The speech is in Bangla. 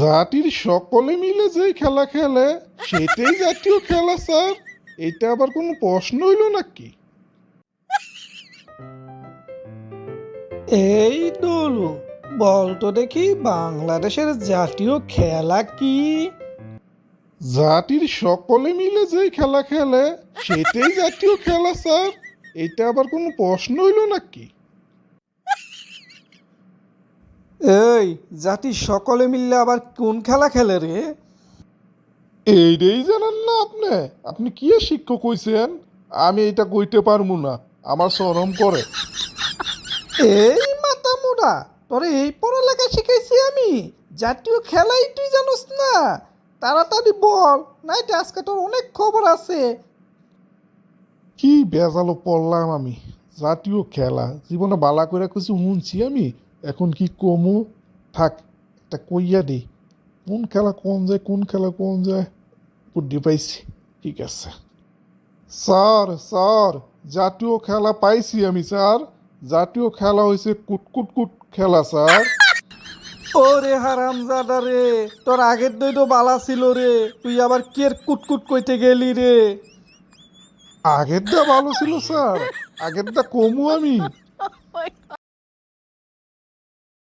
জাতির সকলে মিলে যে খেলা খেলে সেটাই জাতীয় খেলা স্যার। এটা আবার কোনো প্রশ্ন হইল নাকি? এই দোলু বলতো দেখি বাংলাদেশের জাতীয় খেলা কি? জাতির সকলে মিলে যে খেলা খেলে সেটাই জাতীয় খেলা স্যার। এটা আবার কোনো প্রশ্ন হইল নাকি? এই জাতি সকলে মিললে আবার কোন খেলা খেলে রে? এইটাই জানেন না আপনি। আপনি কি শিক্ষক কইছেন আমি এটা কইতে পারব না। আমার শরম করে। এই মাথা মোড়া তোরে এই পড়ালেখা শিখাইছি আমি। জাতীয় খেলাই তুই জানোস না। তাড়াতাড়ি বল নাইতে আজকে তোর অনেক খবর আছে। কি বেজালো পড়লাম আমি। জাতীয় খেলা জীবনে বালা করে কিছু শুনছি আমি। এখন কি কমু? থাক একটা কইয়া দি। কোন খেলা কোন যায় কোন খেলা কোন যায়? বুদ্ধি পাইছি ঠিক আছে। স্যার স্যার জাতীয় খেলা পাইছি আমি স্যার। জাতীয় খেলা হয়েছে কুটকুট কুট খেলা স্যার। ওরে হারামজাদা রে তোর আগের দই তো বালা ছিল রে তুই আবার কের কুটকুট কইতে গেলি রে? আগের দা ভালো ছিল স্যার। আগেরটা কমু আমি।